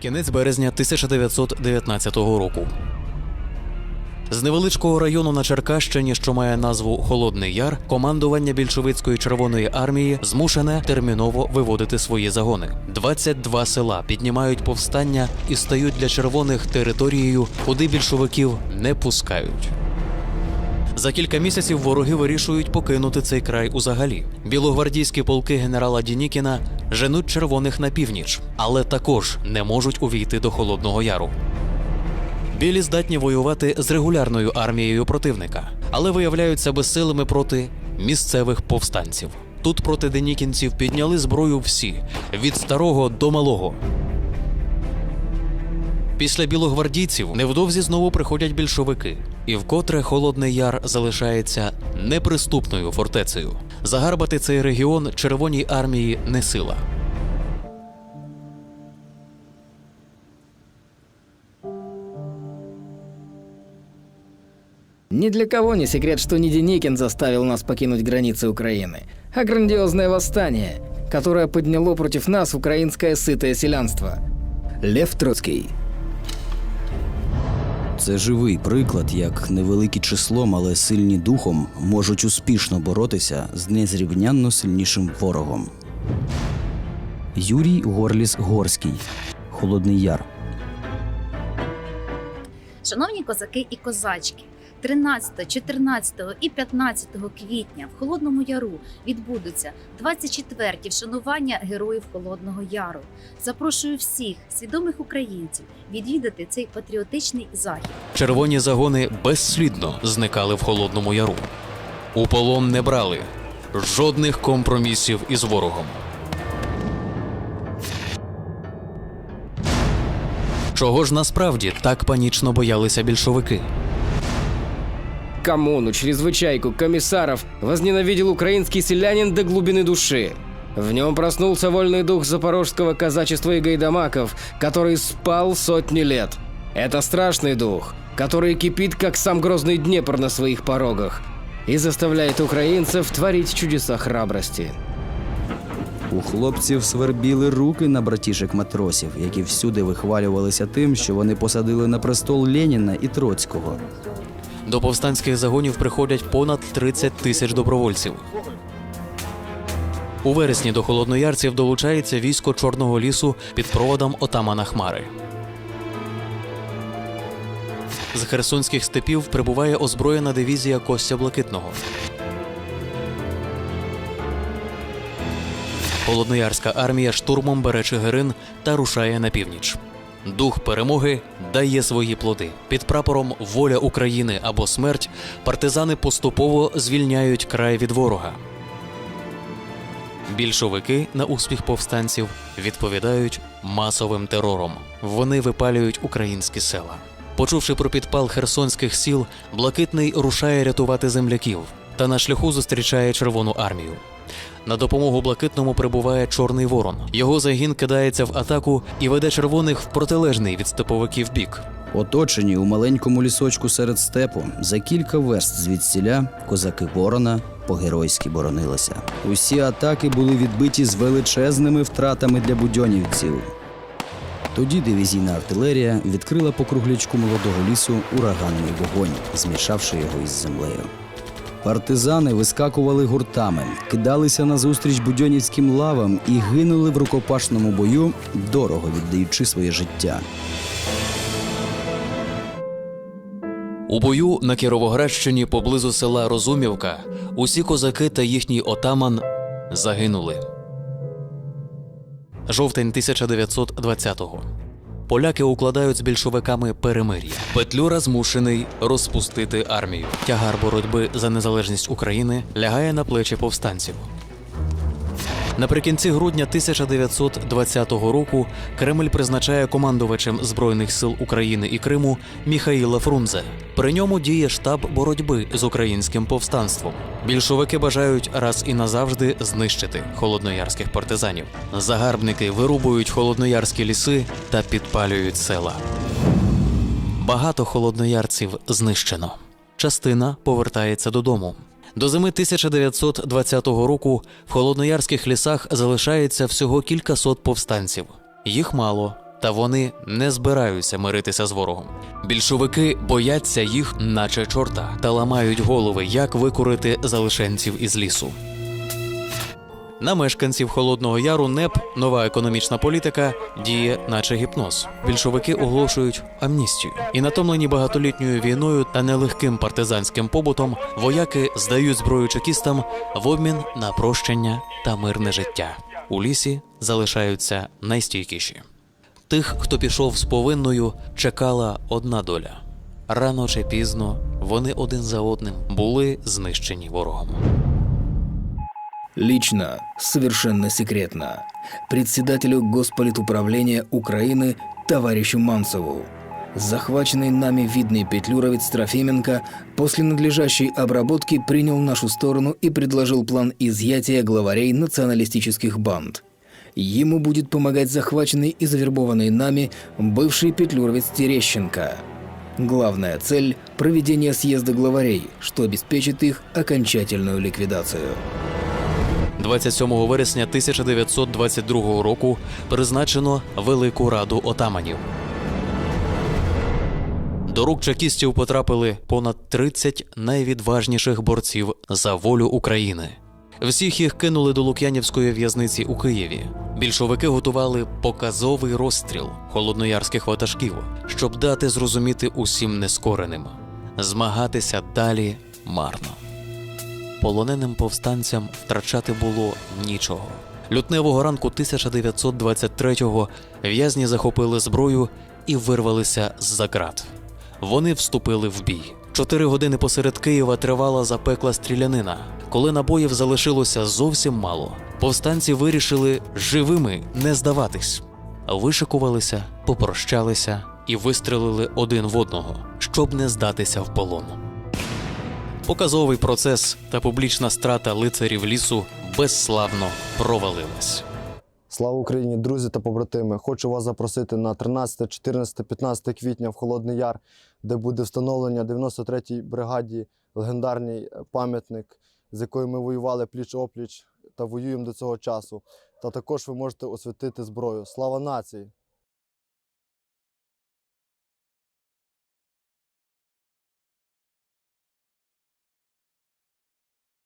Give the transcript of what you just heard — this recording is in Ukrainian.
Кінець березня 1919 року. З невеличкого району на Черкащині, що має назву Холодний Яр, командування більшовицької червоної армії змушене терміново виводити свої загони. 22 села піднімають повстання і стають для червоних територією, куди більшовиків не пускають. За кілька місяців вороги вирішують покинути цей край узагалі. Білогвардійські полки генерала Дінікіна женуть червоних на північ, але також не можуть увійти до Холодного Яру. Білі здатні воювати з регулярною армією противника, але виявляються безсилими проти місцевих повстанців. Тут проти денікінців підняли зброю всі від старого до малого. Після білогвардійців невдовзі знову приходять більшовики, і вкотре Холодний Яр залишається неприступною фортецею. Загарбати цей регіон Червоній армії не сила. Ни для кого не секрет, что не Деникин заставил нас покинуть границы Украины, а грандиозное восстание, которое подняло против нас украинское сытое селянство. Лев Троцкий. це живий приклад, як невеликі числом, але сильні духом можуть успішно боротися з незрівнянно сильнішим ворогом. Юрій Горліс Горський. Холодний Яр. Шановні козаки і козачки, 13, 14 і 15 квітня в Холодному Яру відбудуться 24-ті вшанування героїв Холодного Яру. Запрошую всіх свідомих українців відвідати цей патріотичний захід. Червоні загони безслідно зникали в Холодному Яру. У полон не брали жодних компромісів із ворогом. Чого ж насправді так панічно боялися більшовики? Коммуну, чрезвычайку, комиссаров возненавидел украинский селянин до глубины души. В нем проснулся вольный дух запорожского казачества и гайдамаков, который спал сотни лет. Это страшный дух, который кипит, как сам грозный Днепр на своих порогах, и заставляет украинцев творить чудеса храбрости. У хлопців свербіли руки на братішек матросів, які всюди вихвалювалися тим, що вони посадили на престол Леніна і Троцького. До повстанських загонів приходять понад 30 тисяч добровольців. У вересні до холодноярців долучається військо Чорного лісу під проводом отамана Хмари. З херсонських степів прибуває озброєна дивізія Костя Блакитного. Холодноярська армія штурмом бере Чигирин та рушає на північ. Дух перемоги дає свої плоди. Під прапором Воля України або смерть партизани поступово звільняють край від ворога. Більшовики на успіх повстанців відповідають масовим терором. Вони випалюють українські села. Почувши про підпал херсонських сіл, Блакитний рушає рятувати земляків та на шляху зустрічає Червону армію. На допомогу блакитному прибуває Чорний Ворон. Його загін кидається в атаку і веде червоних в протилежний від степовиків бік. Оточені у маленькому лісочку серед степу, за кілька верст звідсіля козаки Ворона по-геройськи боронилися. Усі атаки були відбиті з величезними втратами для будьонівців. Тоді дивізійна артилерія відкрила по круглячку молодого лісу ураганний вогонь, змішавши його із землею. Партизани вискакували гуртами, кидалися назустріч будьонівським лавам і гинули в рукопашному бою, дорого віддаючи своє життя. У бою на Кіровоградщині поблизу села Розумівка усі козаки та їхній отаман загинули. Жовтень 1920-го. Поляки укладають з більшовиками перемир'я. Петлюра змушений розпустити армію. Тягар боротьби за незалежність України лягає на плечі повстанців. Наприкінці грудня 1920 року Кремль призначає командувачем Збройних сил України і Криму Міхаїла Фрунзе. При ньому діє штаб боротьби з українським повстанством. Більшовики бажають раз і назавжди знищити холодноярських партизанів. Загарбники вирубують холодноярські ліси та підпалюють села. Багато холодноярців знищено. Частина повертається додому. До зими 1920 року в холодноярських лісах залишається всього кількасот повстанців. Їх мало, Та вони не збираються миритися з ворогом. Більшовики бояться їх, наче чорта, та ламають голови, як викорити залишенців із лісу. На мешканців Холодного Яру НЕП нова економічна політика діє, наче гіпноз. Більшовики оголошують амністію. І натомлені багатолітньою війною та нелегким партизанським побутом вояки здають зброю чекістам в обмін на прощення та мирне життя. У лісі залишаються найстійкіші. Тих, хто пішов з повинною, чекала одна доля. Рано чи пізно вони один за одним були знищені ворогом. Лично, совершенно секретно, председателю Госполитуправления Украины товарищу Манцеву. Захваченный нами видный петлюровец Трофименко после надлежащей обработки принял нашу сторону и предложил план изъятия главарей националистических банд. Ему будет помогать захваченный и завербованный нами бывший петлюровец Терещенко. Главная цель – проведение съезда главарей, что обеспечит их окончательную ликвидацию. 27 вересня 1922 року призначено Велику Раду отаманів. До рук чекістів потрапили понад 30 найвідважніших борців за волю України. Всіх їх кинули до Лук'янівської в'язниці у Києві. Більшовики готували показовий розстріл холодноярських ватажків, щоб дати зрозуміти усім нескореним. Змагатися далі марно. Полоненим повстанцям втрачати було нічого. Лютневого ранку 1923-го в'язні захопили зброю і вирвалися з-за ґрат. Вони вступили в бій. Чотири години посеред Києва тривала запекла стрілянина. Коли набоїв залишилося зовсім мало, повстанці вирішили живими не здаватись. Вишикувалися, попрощалися і вистрелили один в одного, щоб не здатися в полон. Показовий процес та публічна страта лицарів лісу безславно провалилась. Слава Україні, друзі та побратими! Хочу вас запросити на 13, 14, 15 квітня в Холодний Яр, де буде встановлення 93-й бригаді легендарний е, пам'ятник, з якою ми воювали пліч-опліч та воюємо до цього часу. Та також ви можете освятити зброю. Слава нації!